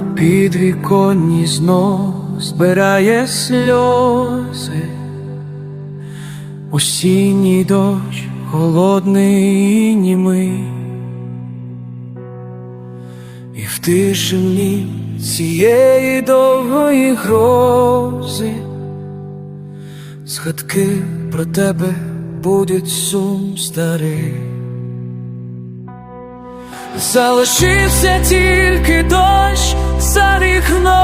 підвіконні знов збирає сльози, осінній дощ холодний і німий, і в тишині цієї довгої грози згадки про тебе будуть сум старий. Залишився тільки дощ за вікном.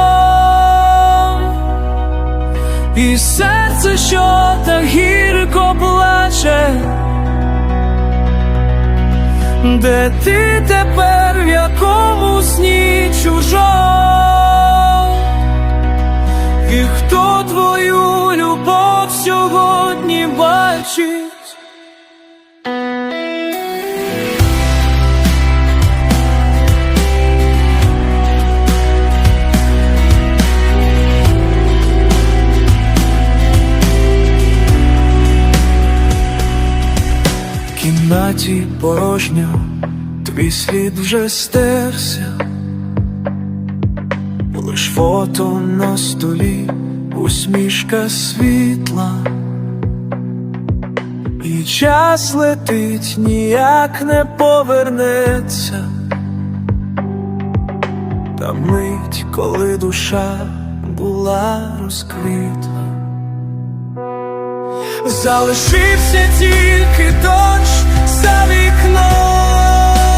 І серце, що так гірко плаче, де ти тепер в якому сні чужом, і хто твою любов сьогодні бачить? Кімнаті порожньо, твій слід вже стерся, лиш фото на столі, усмішка світла, і час летить, ніяк не повернеться. Та мить, коли душа була розквітла. Залишився тільки дощ за вікном.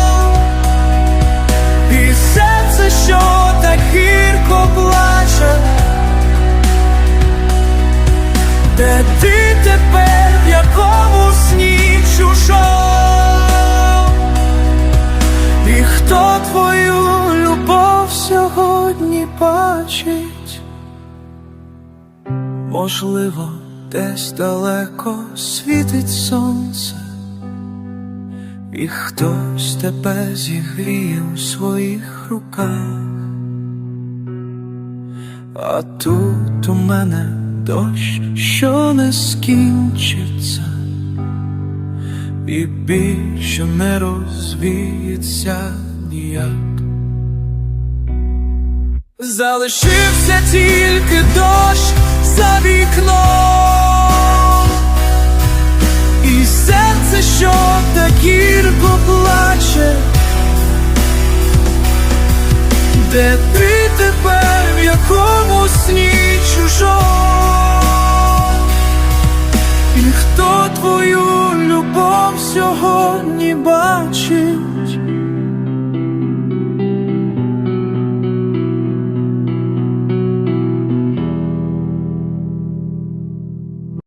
І серце, що так гірко плаче. Де ти тепер, в якому сні чужом І хто твою любов сьогодні бачить? Можливо, десь далеко світить сонце, і хтось тебе зігріє у своїх руках, а тут у мене дощ, що не скінчиться, і біль, що не розвіється ніяк. Залишився тільки дощ за вікном Де ти тепер, в якому сні чужом? І хто твою любов сьогодні бачить